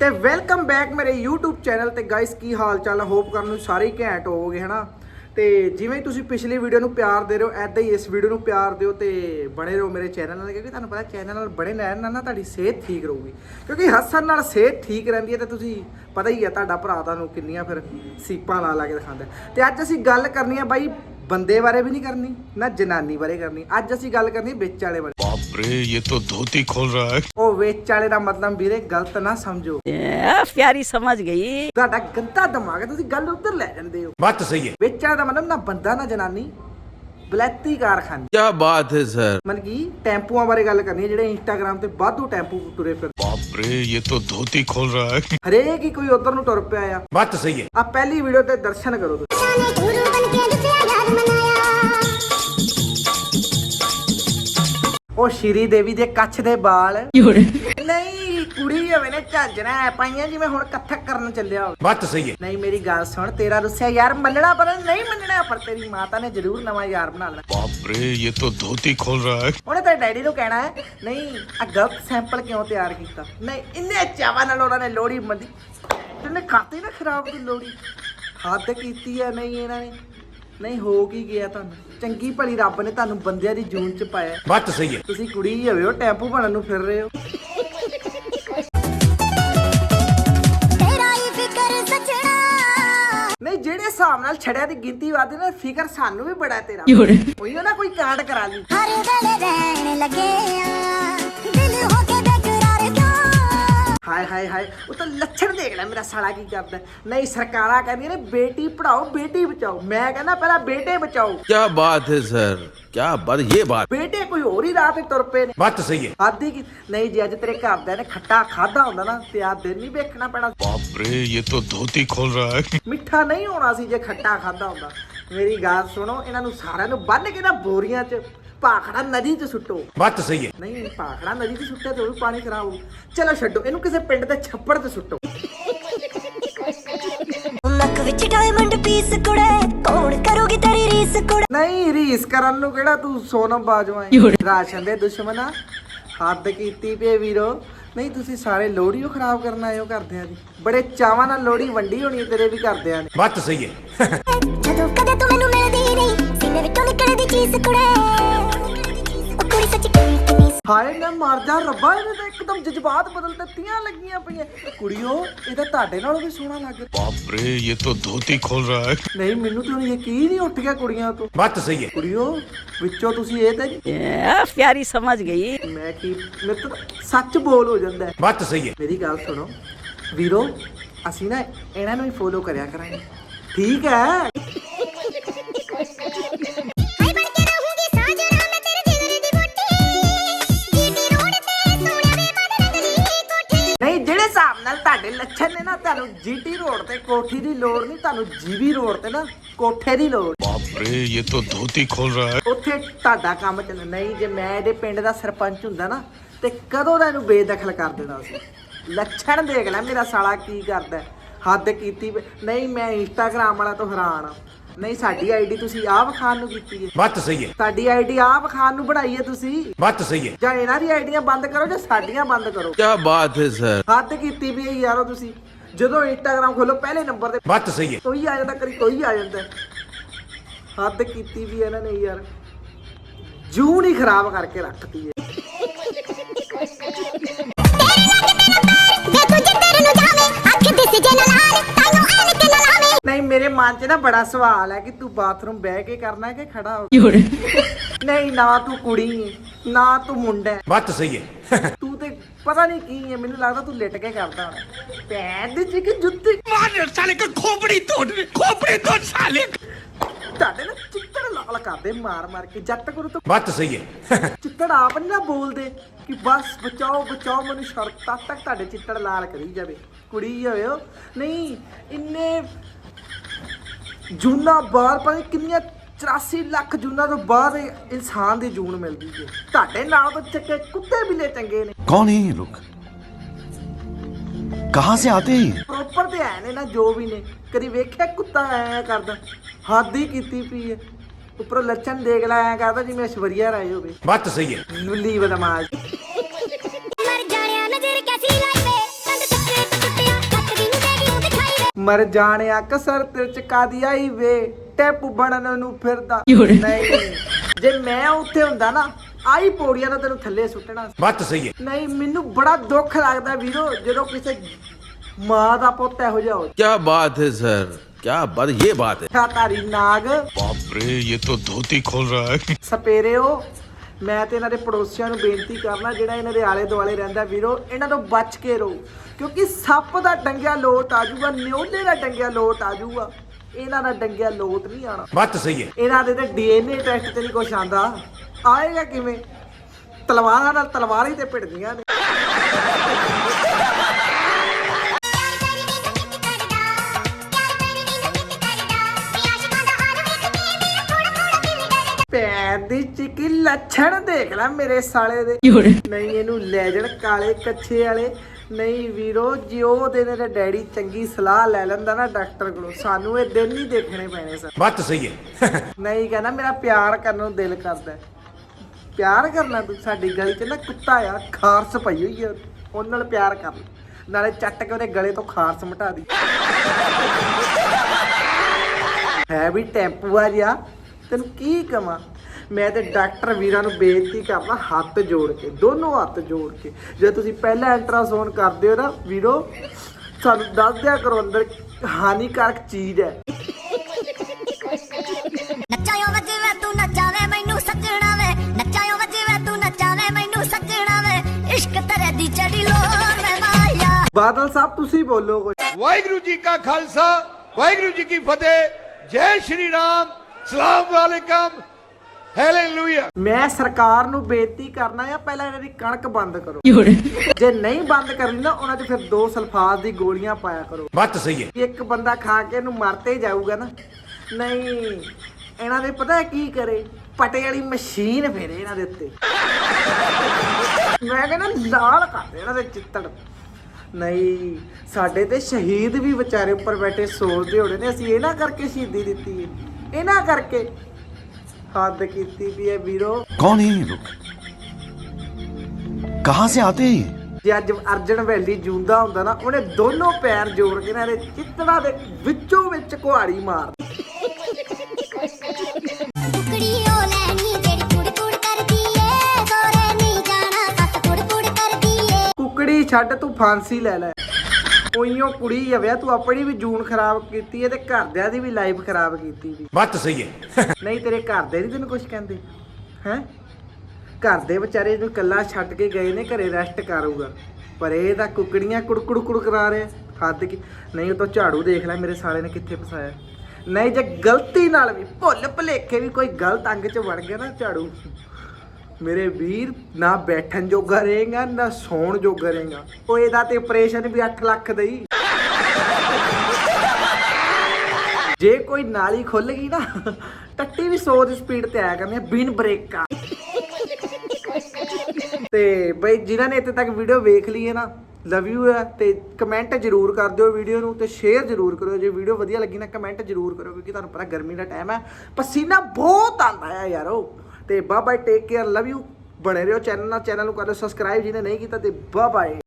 ਤੇ welcome back ਮੇਰੇ YouTube channel ਤੇ ਗਾਇਸ ਕੀ ਹਾਲ ਚਾਲ ਹੋਪ ਕਰਨ ਨੂੰ ਸਾਰੇ ਹੀ ਘੈਂਟ ਹੋਵੋਗੇ, ਹਨਾ? ਤੇ ਜਿਵੇਂ ਤੁਸੀਂ ਪਿਛਲੀ ਵੀਡੀਓ ਨੂੰ ਪਿਆਰ ਦੇ ਰਹੇ ਹੋ ਐਦਾਂ ਹੀ ਇਸ ਵੀਡੀਓ ਨੂੰ ਪਿਆਰ ਦਿਓ ਤੇ ਬਣੇ ਰਹੋ ਮੇਰੇ ਚੈਨਲ ਨਾਲ, ਕਿਉਂਕਿ ਤੁਹਾਨੂੰ ਪਤਾ ਚੈਨਲ ਨਾਲ ਬਣੇ ਰਹਿਣ ਨਾਲ ਨਾ ਤੁਹਾਡੀ ਸਿਹਤ ਠੀਕ ਰਹੂਗੀ। ਕਿਉਂਕਿ ਹੱਸਣ ਨਾਲ ਸਿਹਤ ਠੀਕ ਰਹਿੰਦੀ ਹੈ ਤੇ ਤੁਸੀਂ ਪਤਾ ਹੀ ਹੈ ਤੁਹਾਡਾ ਭਰਾ ਤੁਹਾਨੂੰ ਕਿੰਨੀਆਂ ਫਿਰ ਸੀਪਾਂ ਲਾ ਲਾ ਕੇ ਦਿਖਾਉਂਦਾ ਹੈ। ਤੇ ਅੱਜ ਅਸੀਂ ਗੱਲ ਕਰਨੀ ਹੈ ਬਾਈ ਬੰਦੇ ਬਾਰੇ ਵੀ ਨਹੀਂ ਕਰਨੀ ਨਾ ਜਨਾਨੀ ਬਾਰੇ ਕਰਨੀ। ਅੱਜ ਅਸੀਂ ਗੱਲ ਕਰਨੀ ਵਿੱਚ ਵਾਲੇ ਬਾਰੇ। ਬਾਪ ਇਹ ਤਾਂ ਧੋਤੀ ਖੋਲ ਰਹਾ ਹੈ। ਉਹ ਵਿੱਚ ਵਾਲੇ ਦਾ ਮਤਲਬ ਵੀਰੇ ਗਲਤ ਨਾ ਸਮਝੋ। ਆ ਪਿਆਰੀ ਸਮਝ ਗਈ। ਤੁਹਾਡਾ ਗੰਦਾ ਦਿਮਾਗ ਹੈ ਤੁਸੀਂ ਗੱਲ ਉੱਧਰ ਲੈ ਜਾਂਦੇ ਹੋ। ਬਾਤ ਸਹੀ ਹੈ। ਵਿੱਚ ਵਾਲੇ ਦਾ ਮਤਲਬ ਨਾ ਬੰਦਾ ਨਾ ਜਨਾਨੀ। ਬਲੈਤੀ ਕਾਰਖਾਨੇ। ਕੀ ਬਾਤ ਹੈ ਸਰ। ਮਨ ਕੀ ਟੈਂਪੂਆਂ ਬਾਰੇ ਗੱਲ ਕਰਨੀ ਹੈ ਜਿਹੜੇ ਇੰਸਟਾਗ੍ਰam ਤੇ ਵਾਧੂ ਟੈਂਪੂ ਤੁਰੇ ਫਿਰ ਬਾਪ ਇਹ ਤਾਂ ਧੋਤੀ ਖੋਲ ਰਹਾ ਹੈ। ਹਰੇਕ ਹੀ ਕੋਈ ਉਧਰ ਨੂੰ ਤੁਰ ਪਿਆ ਆ। ਬਾਤ ਸਹੀ ਹੈ। ਆ ਪਹਿਲੀ ਵੀਡੀਓ ਤੇ ਦਰਸ਼ਨ ਕਰੋ ਤੁਸੀਂ। ਉਹ ਸ਼੍ਰੀ ਦੇਵੀ ਦੇ ਕੱਛ ਦੇ ਵਾਲ ਨਹੀਂ ਕੁੜੀ ਹੋਵੇ ਨੇ ਝੱਜਣਾ ਪਾਈਆਂ ਜਿਵੇਂ ਹੁਣ ਕੱਥਕ ਕਰਨ ਚੱਲਿਆ ਹੋਵੇ। ਬੱਤ ਸਹੀ ਹੈ। ਨਹੀਂ ਮੇਰੀ ਗੱਲ ਸੁਣ ਤੇਰਾ ਰੁੱਸਿਆ ਯਾਰ ਮੰਨਣਾ ਪਰ ਨਹੀਂ ਮੰਨਣਾ ਪਰ ਤੇਰੀ ਮਾਤਾ ਨੇ ਜ਼ਰੂਰ ਨਵਾਂ ਯਾਰ ਬਣਾ ਲੈਣਾ। ਬਾਪ ਰੇ ਇਹ ਤਾਂ ਧੋਤੀ ਖੋਲ ਰਹਾ ਹੈ। ਉਹਨੇ ਤਾਂ ਡੈਡੀ ਨੂੰ ਕਹਿਣਾ ਹੈ ਨਹੀਂ ਆ ਗਲਤ ਸੈਂਪਲ ਕਿਉਂ ਤਿਆਰ ਕੀਤਾ? ਨਹੀਂ ਇੰਨੇ ਚਾਵਾ ਨਾਲ ਉਹਨਾਂ ਨੇ ਲੋੜੀ ਮੰਦੀ ਤੈਨੇ ਖਾਤੀ ਨਾ ਖਰਾਬ ਦੀ ਲੋੜੀ ਹੱਦ ਕੀਤੀ ਹੈ ਨਹੀਂ ਇਹਨਾਂ ਨੇ। ਨਹੀਂ ਹੋ ਕੀ ਗਿਆ ਤੁਹਾਨੂੰ? ਚੰਗੀ ਭਲੀ ਰੱਬ ਨੇ ਤੁਹਾਨੂੰ ਬੰਦਿਆਂ ਦੀ ਜੂਨ ਚ ਪਾਇਆ। ਬੱਤ ਸਹੀ ਹੈ। ਤੁਸੀਂ ਕੁੜੀ ਹੀ ਹੋਵੇ ਹੋ ਟੈਂਪੂ ਬਣਨ ਨੂੰ ਫਿਰ ਰਹੇ ਹੋ। ਨਹੀਂ ਜਿਹੜੇ ਹਿਸਾਬ ਨਾਲ ਛੜਿਆ ਦੀ ਗਿਣਤੀ ਵੱਧ ਨਾ ਫਿਕਰ ਸਾਨੂੰ ਵੀ ਬੜਾ ਤੇਰਾ। ਉਹੀ ਨਾ ਕੋਈ ਕਾਂਡ ਕਰਾ ਲਈ। ਹਰ ਵੇਲੇ ਰਹਿਣ ਲੱਗੇ ਆ ਹਾਏ ਹਾਏ ਹਾਏ ਉਹ ਤਾਂ ਲੱਛਣ ਦੇਖ ਲੈ ਮੇਰਾ ਸਾਲਾ ਕੀ ਕਰਦਾ ਹੈ। ਨਹੀਂ ਸਰਕਾਰਾਂ ਕਹਿੰਦੀਆਂ ਨੇ ਬੇਟੀ ਪੜਾਓ ਬੇਟੀ ਬਚਾਓ ਮੈਂ ਕਹਿੰਦਾ ਪਹਿਲਾਂ ਬੇਟੇ ਬਚਾਓ क्या बात है सर क्या बात ये बात ਬੇਟੇ ਕੋਈ ਹੋਰ ਹੀ ਰਾਹ ਤੇ ਤੁਰ ਪਏ ਨੇ बात तो सही है ਆਦੀ ਕੀ ਨਹੀਂ ਜੇ ਅੱਜ ਤੇਰੇ ਘਰਦਿਆਂ ਨੇ ਖੱਟਾ ਖਾਦਾ ਹੁੰਦਾ ਨਾ ਤੇ ਆ ਦਿਨ ਨਹੀਂ ਵੇਖਣਾ ਪੈਣਾ बाप रे ये तो धोती खोल रहा है ਮਿੱਠਾ ਨਹੀਂ ਹੋਣਾ ਸੀ ਜੇ ਖੱਟਾ ਖਾਦਾ ਹੁੰਦਾ ਮੇਰੀ ਗੱਲ ਸੁਣੋ ਇਹਨਾਂ ਨੂੰ ਸਾਰਿਆਂ ਨੂੰ ਬੰਨ ਕੇ ਨਾ ਬੋਰੀਆਂ 'ਚ ਪਾਖੜਾ ਨਦੀ 'ਚ ਸੁੱਟੋ। ਬੱਤ ਸਹੀ ਹੈ। ਨਹੀਂ ਪਾਖੜਾ ਨਦੀ 'ਚ ਸੁੱਟਿਆ ਤੇ ਉਹ ਪਾਣੀ ਖਰਾਬ। ਹੋ ਚਲੋ ਛੱਡੋ ਇਹਨੂੰ ਕਿਸੇ ਪਿੰਡ ਦੇ ਛੱਪੜ 'ਚ ਸੁੱਟੋ। ਨੱਕ ਵਿੱਚ ਡਾਇਮੰਡ ਪੀਸ ਕੁੜੇ ਕੌਣ ਕਰੋਗੇ ਤੇਰੀ ਰੀਸ ਕੁੜੇ? ਨਹੀਂ ਰੀਸ ਕਰਨ ਨੂੰ ਕਿਹੜਾ ਤੂੰ ਸੋਨਮ ਬਾਜਵਾ ਹੈ? ਰਾਸ਼ਨ ਦੇ ਦੁਸ਼ਮਣਾ ਹੱਦ ਕੀਤੀ ਪਏ ਵੀਰੋ। ਨਹੀਂ ਤੁਸੀਂ ਸਾਰੇ ਲੋਹੜੀ ਉਹ ਖਰਾਬ ਕਰਨ ਆਏ ਹੋ ਘਰਦਿਆਂ ਦੀ। ਬੜੇ ਚਾਵਾਂ ਨਾਲ ਲੋਹੜੀ ਵੰਡੀ ਹੋਣੀ ਤੇਰੇ ਵੀ ਘਰਦਿਆਂ ਨੇ। ਬੱਤ ਸਹੀ ਹੈ। ਜਦੋਂ ਕਦੇ ਤੂੰ ਹਾਏ ਨਾ ਮਰ ਰੱਬਾ ਇਹਨੇ ਤਾਂ ਇੱਕਦਮ ਜਜ਼ਬਾਤ ਬਦਲ ਦਿੱਤੀਆਂ ਲੱਗੀਆਂ ਪਈਆਂ। ਕੁੜੀਓ ਇਹ ਤਾਂ ਤੁਹਾਡੇ ਨਾਲੋਂ ਵੀ ਸੋਹਣਾ ਲੱਗ ਬਾਪ ਰੇ ਇਹ ਤਾਂ ਧੋਤੀ ਖੋਲ ਰਹਾ ਹੈ। ਨਹੀਂ ਮੈਨੂੰ ਤਾਂ ਯਕੀਨ ਹੀ ਉੱਠ ਗਿਆ ਕੁੜੀਆਂ ਤੋਂ। ਬਾਤ ਸਹੀ ਹੈ। ਕੁੜੀਓ ਵਿੱਚੋਂ ਤੁਸੀਂ ਇਹ ਤਾਂ ਆ ਪਿਆਰੀ ਸਮਝ ਗਈ। ਮੈਂ ਕੀ ਮੈਂ ਤਾਂ ਸੱਚ ਬੋਲ ਹੋ ਜਾਂਦਾ ਹੈ। ਸਹੀ ਹੈ। ਮੇਰੀ ਗੱਲ ਸੁਣੋ। ਵੀਰੋ ਅਸੀਂ ਨਾ ਇਹਨਾਂ ਨੂੰ ਹੀ ਫੋਲੋ ਕਰਿਆ ਕਰਾਂਗੇ। ਠੀਕ ਹੈ? ਜੀਟੀ ਰੋਡ ਤੇ ਕੋਠੀ ਦੀ ਲੋੜ ਨਹੀਂ ਤੁਹਾਨੂੰ ਜੀਵੀ ਰੋਡ ਤੇ ਨਾ ਕੋਠੇ ਦੀ ਲੋੜ। ਬਾਪਰੇ ਇਹ ਤਾਂ ਧੋਤੀ ਖੋਲ ਰਿਹਾ ਹੈ। ਉੱਥੇ ਤੁਹਾਡਾ ਕੰਮ ਚੱਲ ਨਹੀਂ ਜੇ ਮੈਂ ਇਹਦੇ ਪਿੰਡ ਦਾ ਸਰਪੰਚ ਹੁੰਦਾ ਨਾ ਤੇ ਕਦੋਂ ਦਾ ਇਹਨੂੰ ਬੇਦਖਲ ਕਰ ਦੇਣਾ ਸੀ? ਲੱਛਣ ਦੇਖ ਲੈ ਮੇਰਾ ਸਾਲਾ ਕੀ ਕਰਦਾ ਹੱਦ ਕੀਤੀ ਨਹੀਂ ਮੈਂ ਇੰਸਟਾਗ੍ਰam ਵਾਲਾ ਤੋਂ ਹੈਰਾਨ ਆ ਨਹੀਂ ਸਾਡੀ ਆਈਡੀ ਤੁਸੀਂ ਆਹ ਵਿਖਾਣ ਨੂੰ ਕੀਤੀ ਹੈ। ਬੱਤ ਸਹੀ ਹੈ। ਸਾਡੀ ਆਈਡੀ ਆਪ ਵਿਖਾਣ ਨੂੰ ਬਣਾਈ ਹੈ ਤੁਸੀਂ? ਬੱਤ ਸਹੀ ਹੈ। ਜਾਂ ਇਹਨਾਂ ਦੀ ਆਈਡੀਆਂ ਬੰਦ ਕਰੋ ਜਾਂ ਸਾਡੀਆਂ ਬੰਦ ਕਰੋ? ਕੀ ਬਾਤ ਹੈ ਸਰ। ਹੱਦ ਕੀਤੀ ਵੀ ਯਾਰੋ ਤੁਸੀਂ। ਜਦੋਂ ਇੰਸਟਾਗ੍ਰam ਖੋਲੋ ਪਹਿਲੇ ਨੰਬਰ ਤੇ ਬੱਤ ਸਹੀ ਹੈ। ਕੋਈ ਆ ਜਾਂਦਾ ਕਰੀ ਕੋਈ ਆ ਜਾਂਦਾ। ਹੱਦ ਕੀਤੀ ਵੀ ਇਹਨਾਂ ਨੇ ਯਾਰ। ਜੂਨ ਹੀ ਖਰਾਬ ਕਰਕੇ ਰੱਖਤੀ ਹੈ ਨਹੀਂ ਮੇਰੇ ਮਨ 'ਚ ਨਾ ਬੜਾ ਸਵਾਲ ਹੈ ਕਿ ਤੂੰ ਬਾਥਰੂਮ ਬਹਿ ਕੇ ਕਰਨਾ ਕਿ ਖੜਾ ਹੋ? ਕੇ ਨਹੀਂ ਨਾ ਤੂੰ ਕੁੜੀ ਨਾ ਤੂੰ ਮੁੰਡਾ ਬੱਤ ਸਹੀ ਹੈ। ਪਤਾ ਨਹੀਂ ਕੀ ਹੈ ਮੈਨੂੰ ਲੱਗਦਾ ਤੂੰ ਲਿਟ ਕੇ ਕਰਦਾ ਹੁਣ। ਪੈਰ ਦੀ ਚਿਕ ਜੁੱਤੀ। ਮਾਰ ਸਾਲੇ ਕੋ ਖੋਪੜੀ ਤੋੜ ਖੋਪੜੀ ਤੋੜ ਸਾਲੇ। ਤੁਹਾਡੇ ਨਾ ਚਿੱਤੜ ਲਾਲ ਕਰਦੇ ਮਾਰ ਮਾਰ ਕੇ ਜੱਟ ਗੁਰੂ ਤੋਂ ਬੱਤ ਸਹੀ ਹੈ। ਚਿੱਤੜ ਆਪ ਨਹੀਂ ਨਾ ਬੋਲਦੇ ਕਿ ਬਸ ਬਚਾਓ ਬਚਾਓ ਮੈਨੂੰ ਸ਼ਰਤ ਤੱਕ ਤੱਕ ਤੁਹਾਡੇ ਚਿੱਤੜ ਲਾਲ ਕਰੀ ਜਾਵੇ। ਕੁੜੀ ਹੋਇਓ ਨਹੀਂ ਇੰਨੇ ਜੂਨਾ ਬਾਰ ਪਾਣੀ ਕਿੰਨੀਆਂ 84 ਲੱਖ ਜੂਨਾਂ ਤੋਂ ਬਾਅਦ ਇਨਸਾਨ ਦੀ ਜੂਨ ਮਿਲਦੀ ਹੈ ਤੁਹਾਡੇ ਨਾਲ ਤਾਂ ਚੱਕੇ ਕੁੱਤੇ ਬਿਲੇ ਚੰਗੇ ਨੇ। ਕੌਣ ਹੈ ਇਹ ਕਹਾਂ ਸੇ ਆਤੇ ਹੈ ਪ੍ਰੋਪਰ ਤੇ ਹੈ ਨੇ ਨਾ ਜੋ ਵੀ ਨੇ। ਕਦੀ ਵੇਖਿਆ ਕੁੱਤਾ ਐ ਕਰਦਾ? ਹੱਦ ਹੀ ਕੀਤੀ ਪਈ ਹੈ। ਉੱਪਰੋਂ ਲੱਛਣ ਦੇਖ ਲੈ ਐ ਕਰਦਾ ਜਿਵੇਂ ਅਸ਼ਵਰੀਆ ਰਾਏ ਹੋਵੇ। ਬਾਤ ਸਹੀ ਹੈ। ਨੁੱਲੀ ਬਦਮਾਸ਼ ਮਰ। ਜਾਣਿਆ ਕਸਰ ਤੇ ਚ ਕਾਦੀ ਆਈ ਵੇ? ਟੈਪੂ ਬਣਨ ਨੂੰ ਫਿਰਦਾ। ਨਹੀਂ। ਜੇ ਮੈਂ ਉੱਥੇ ਹੁੰਦਾ ਨਾ ਆਈ ਪੌੜੀਆਂ ਦਾ ਤੈਨੂੰ ਥੱਲੇ ਸੁੱਟਣਾ। ਬੱਤ ਸਹੀ ਹੈ। ਨਹੀਂ ਮੈਨੂੰ ਬੜਾ ਦੁੱਖ ਲੱਗਦਾ ਵੀਰੋ ਜਦੋਂ ਕਿਸੇ ਮਾਂ ਦਾ ਪੁੱਤ ਇਹੋ ਜਿਹਾ ਹੋ ਕੀ ਬਾਤ ਹੈ ਸਰ। ਕੀ ਬਾਤ ਇਹ ਬਾਤ ਹੈ। ਤਾਰੀ ਨਾਗ। ਬਾਪਰੇ ਇਹ ਤਾਂ ਧੋਤੀ ਖੋਲ ਰਹਾ ਹੈ। ਸਪੇਰੇਓ ਮੈਂ ਤੇ ਇਹਨਾਂ ਦੇ ਪੜੋਸੀਆਂ ਨੂੰ ਬੇਨਤੀ ਕਰਨਾ ਜਿਹੜਾ ਇਹਨਾਂ ਦੇ ਆਲੇ ਦੁਆਲੇ ਰਹਿੰਦਾ ਵੀਰੋ ਇਹਨਾਂ ਤੋਂ ਬਚ ਕੇ ਰਹੋ। ਕਿਉਂਕਿ ਸੱਪ ਦਾ ਡੰਗਿਆ ਲੋਟ ਆ ਜਾਊਗਾ ਨਿਉਲੇ ਦਾ ਡੰਗਿਆ ਲੋਟ ਆ ਜਾਊਗਾ। ਇਹਨਾਂ ਦਾ ਡੰਗਿਆ ਲੋਟ ਨਹੀਂ ਆਣਾ ਬੱਤ ਸਹੀ ਹੈ। ਇਹਨਾਂ ਦੇ ਤੇ ਡੀਐਨਏ ਟੈਸਟ ਤੇ ਨਹੀਂ ਕੁਛ ਆਂਦਾ ਆਏਗਾ ਕਿਵੇਂ? ਤਲਵਾਰਾਂ ਨਾਲ ਤਲਵਾਰਾਂ ਹੀ ਤੇ ਭਿੜਦੀਆਂ ਨੇ। ਪੈਰ ਦੀ ਚਿੱਕੀ ਲੱਛਣ ਦੇਖ ਲੈ ਮੇਰੇ ਸਾਲੇ ਦੇ। ਨਹੀਂ ਇਹਨੂੰ ਲੈ ਜਾਣ ਕਾਲੇ ਕੱਛੇ ਵਾਲੇ। ਨਹੀਂ ਵੀਰੋ ਜੇ ਉਹ ਦਿਨ ਨੇ ਡੈਡੀ ਚੰਗੀ ਸਲਾਹ ਲੈ ਲੈਂਦਾ ਨਾ ਡਾਕਟਰ ਕੋਲੋਂ ਸਾਨੂੰ ਇਹ ਦਿਨ ਨਹੀਂ ਦੇਖਣੇ ਪੈਣੇ ਸਰ। ਬਾਤ ਸਹੀ ਹੈ। ਨਹੀਂ ਕਹਿੰਦਾ ਮੇਰਾ ਪਿਆਰ ਕਰਨ ਨੂੰ ਦਿਲ ਕਰਦਾ। ਪਿਆਰ ਕਰਨਾ ਤੂੰ ਸਾਡੀ ਗਲੀ 'ਚ ਨਾ ਕੁੱਤਾ ਆ ਖਾਰਸ ਪਈ ਹੋਈ ਹੈ ਉਹਨਾਂ ਨਾਲ ਪਿਆਰ ਕਰ ਨਾਲੇ ਚੱਟ ਕੇ ਉਹਦੇ ਗਲੇ ਤੋਂ ਖਾਰਸ ਮਟਾ ਦੀ। ਹੈ ਵੀ ਟੈਂਪੂ ਆ ਜਿਆ ਤੈਨੂੰ ਕੀ ਕਵਾਂ? ਮੈਂ ਤੇ ਡਾਕਟਰ ਵੀਰਾਂ ਨੂੰ ਬੇਨਤੀ ਕਰਦਾ ਹੱਥ ਜੋੜ ਕੇ ਦੋਨੋਂ ਹੱਥ ਜੋੜ ਕੇ। ਜੇ ਤੁਸੀਂ ਪਹਿਲਾਂ ਅਲਟਰਾਸਾਊਂਡ ਕਰਦੇ ਹੋ ਨਾ ਵੀਰੋ ਸਾਨੂੰ ਦੱਸ ਦਿਆ ਕਰੋ ਅੰਦਰ ਹਾਨੀਕਾਰਕ ਚੀਜ਼ ਹੈ। ਬਾਦਲ ਸਾਹਿਬ ਤੁਸੀਂ ਬੋਲੋ ਕੁਝ ਵਾਹਿਗੁਰੂ ਜੀ ਕਾ ਖਾਲਸਾ ਵਾਹਿਗੁਰੂ ਜੀ ਕੀ ਫਤਿਹ। ਜੈ ਸ਼੍ਰੀ ਰਾਮ ਸਲਾਮ ਵਾਲੇਕਮ। ਹੈਲੇਲੂਇਆ ਮੈਂ ਸਰਕਾਰ ਨੂੰ ਬੇਨਤੀ ਕਰਨਾ ਆ ਪਹਿਲਾਂ ਇਹਨਾਂ ਦੀ ਕਣਕ ਬੰਦ ਕਰੋ। ਜੇ ਨਹੀਂ ਬੰਦ ਕਰਨੀ ਨਾ ਉਹਨਾਂ 'ਚ ਫਿਰ ਦੋ ਸਲਫਾਸ ਦੀ ਗੋਲੀਆਂ ਪਾਇਆ ਕਰੋ। ਬੱਤ ਸਹੀ ਹੈ। ਇੱਕ ਬੰਦਾ ਖਾ ਕੇ ਇਹਨੂੰ ਮਰਤੇ ਜਾਊਗਾ ਨਾ। ਨਹੀਂ ਇਹਨਾਂ ਦੇ ਪਤਾ ਕੀ ਕਰੇ? ਪਟੇ ਵਾਲੀ ਮਸ਼ੀਨ ਫੇਰੇ ਇਹਨਾਂ ਦੇ ਉੱਤੇ। ਮੈਂ ਕਹਿੰਦਾ ਲਾਲ ਕਰ ਦੇ ਇਹਨਾਂ ਦੇ ਚਿੱਤੜ। ਨਹੀਂ ਸਾਡੇ ਤੇ ਸ਼ਹੀਦ ਵੀ ਵਿਚਾਰੇ ਉੱਪਰ ਬੈਠੇ ਸੋਚਦੇ ਹੋਣੇ ਨੇ ਅਸੀਂ ਇਹਨਾਂ ਕਰਕੇ ਸ਼ਹੀਦੀ ਦਿੱਤੀ ਹੈ। ਇਹਨਾਂ ਕਰਕੇ। ਹੱਦ ਕੀਤੀ ਵੀ ਹੈ ਵੀਰੋ। ਕੌਣ ਹੈ ਇਹ ਕਹਾਂ ਸੇ ਆਤੇ ਜੇ ਅੱਜ ਅਰਜਨ ਵੈਲੀ ਜੂੰਦਾ ਹੁੰਦਾ ਨਾ ਉਹਨੇ ਦੋਨੋਂ ਪੈਰ ਜੋੜ ਕੇ ਨਾ ਇਹਦੇ ਚਿੱਤੜਾ ਦੇ ਵਿੱਚੋਂ ਵਿੱਚ ਕੁਹਾੜੀ ਮਾਰ ਕੁਕੜੀ ਛੱਡ ਤੂੰ ਫਾਂਸੀ ਲੈ ਲੈ। ਕੋਈ ਉਹ ਕੁੜੀ ਆ ਵਿਆ ਤੂੰ ਆਪਣੀ ਵੀ ਜੂਨ ਖਰਾਬ ਕੀਤੀ ਹੈ ਤੇ ਘਰਦਿਆਂ ਦੀ ਵੀ ਲਾਈਫ ਖਰਾਬ ਕੀਤੀ ਵੀ। ਬਾਤ ਸਹੀ ਹੈ ਨਹੀਂ ਤੇਰੇ ਘਰਦੇ ਨਹੀਂ ਤੈਨੂੰ ਕੁਝ ਕਹਿੰਦੇ? ਹੈ? ਘਰ ਦੇ ਵਿਚਾਰੇ ਨੂੰ ਇਕੱਲਾ ਛੱਡ ਕੇ ਗਏ ਨੇ ਘਰੇ ਰੈਸਟ ਕਰੂਗਾ। ਪਰ ਇਹ ਤਾਂ ਕੁਕੜੀਆਂ ਕੁੜਕੁੜ ਕੁੜ ਕਰਾ ਰਹੇ ਹੱਦ ਕੀ? ਨਹੀਂ ਉਹ ਤਾਂ ਝਾੜੂ ਦੇਖ ਲੈ ਮੇਰੇ ਸਾਲੇ ਨੇ ਕਿੱਥੇ ਫਸਾਇਆ। ਨਹੀਂ ਜੇ ਗਲਤੀ ਨਾਲ ਵੀ ਭੁੱਲ ਭਲੇਖੇ ਵੀ ਕੋਈ ਗਲਤ ਅੰਗ 'ਚ ਵੜ ਗਿਆ ਨਾ ਝਾੜੂ ਮੇਰੇ ਵੀਰ ਨਾ ਬੈਠਣ ਜੋਗਾ ਰਹੇਗਾ ਨਾ ਸੌਣ ਜੋਗਾ ਰਹੇਗਾ। ਉਹ ਇਹਦਾ ਤੇ ਆਪਰੇਸ਼ਨ ਵੀ 8 ਲੱਖ ਦਾ ਹੀ। ਜੇ ਕੋਈ ਨਾਲੀ ਖੁੱਲ ਗਈ ਨਾ ਟੱਟੀ ਵੀ 100 ਦੀ ਸਪੀਡ ਤੇ ਆਇਆ ਕਰਨੀ ਆ, ਬਿਨ ਬ੍ਰੇਕਾਂ। ਤੇ ਬਈ ਜਿਨ੍ਹਾਂ ਨੇ ਇੱਥੇ ਤੱਕ ਵੀਡੀਓ ਵੇਖ ਲਈ ਹੈ ਨਾ ਲਵ ਯੂ ਹੈ ਤੇ ਕਮੈਂਟ ਜਰੂਰ ਕਰ ਦਿਓ ਵੀਡੀਓ ਨੂੰ ਤੇ ਸ਼ੇਅਰ ਜਰੂਰ ਕਰਿਓ। ਜੇ ਵੀਡੀਓ ਵਧੀਆ ਲੱਗੀ ਨਾ ਕਮੈਂਟ ਜਰੂਰ ਕਰਿਓ ਕਿਉਂਕਿ ਤੁਹਾਨੂੰ ਪਤਾ ਗਰਮੀ ਦਾ ਟਾਈਮ ਹੈ। ਪਸੀਨਾ ਬਹੁਤ ਆਉਂਦਾ ਹੈ ਯਾਰੋ। ਤੇ bye bye take care love you ਬਣੇ ਰਹੋ ਚੈਨਲ ਨਾਲ ਚੈਨਲ ਨੂੰ ਕਰ ਲਓ ਸਬਸਕ੍ਰਾਈਬ ਜਿਹਨੇ ਨਹੀਂ ਕੀਤਾ ਤੇ ਬਾਏ ਬਾਏ